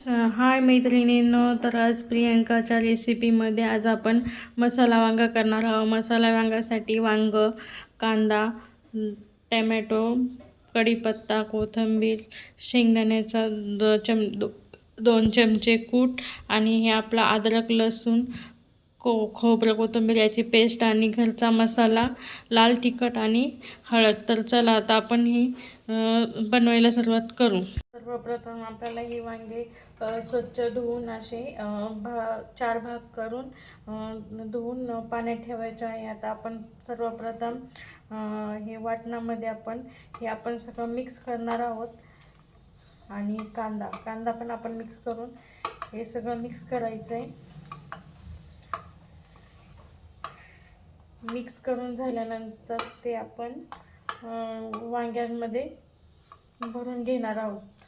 हाय मैत्रिणींनो तर आज प्रियंकाच्या रेसिपीमध्ये आज आपण मसाला वांगा करणार आहोत. मसाला वांगासाठी वांग कांदा टॅमॅटो कढीपत्ता कोथिंबीर शेंगदाण्याचा द चम दो दोन चमचे कूट आणि हे आपला अद्रक लसूण को खोबरं कोथिंबीर याची पेस्ट आणि घरचा मसाला लाल तिखट आणि हळद. तर चला आता आपण ही बनवायला सुरुवात करू. सर्वप्रथम आपल्याला ही वांगे स्वच्छ धुवून असे भा चार भाग करून धुवून पाण्यात ठेवायचे आहे. आता आपण सर्वप्रथम हे वाटणामध्ये आपण हे आपण सगळं मिक्स करणार आहोत. आणि कांदा कांदा पण आपण मिक्स करून हे सगळं मिक्स करायचं आहे मिक्स करून झाल्यानंतर ते आपण वांग्यांमध्ये भरून घेणार आहोत.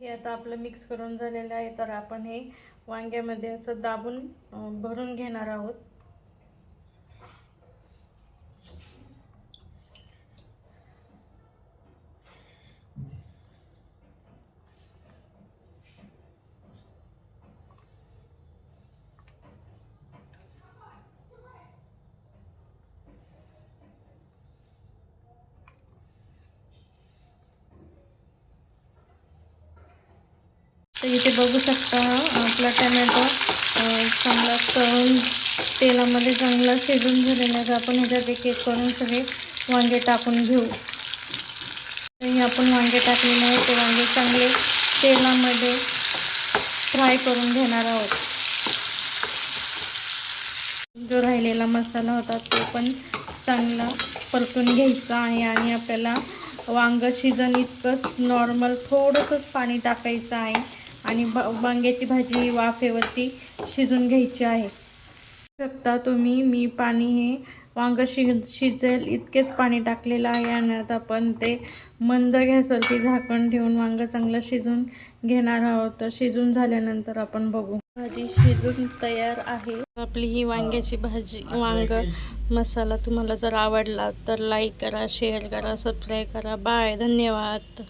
हे आता आपलं मिक्स करून झालेलं आहे. तर आपण हे वांग्यामध्ये असं दाबून भरून घेणार आहोत. तर इथे बघू शकता आपला टमॅटो चांगला तळून तेलामध्ये चांगला शिजून झालेला आहे. तर आपण ह्याच्यात एक एक करून सगळे वांगे टाकून घेऊ. तरी हे आपण वांगे टाकलेले नाही ते वांगे चांगले तेलामध्ये फ्राय करून घेणार आहोत. जो राहिलेला मसाला होता तो पण चांगला परतून घ्यायचा आहे आणि आपल्याला वांग शिजन इतकंच नॉर्मल थोडंसंच पाणी टाकायचं आहे. आणि ब वांग्याची भाजी वाफेवरती शिजून घ्यायची आहे. शकता तुम्ही मी पाणी हे वांग शि शिजेल इतकेच पाणी टाकलेलं आहे आणि आता आपण ते मंद गॅसवरती झाकण ठेवून वांगं चांगलं शिजून घेणार आहोत. तर शिजून झाल्यानंतर आपण बघू. भाजी शिजून तयार आहे. आपली ही वांग्याची भाजी वांग मसाला तुम्हाला जर आवडला तर लाईक करा शेअर करा सबस्क्राईब करा. बाय धन्यवाद.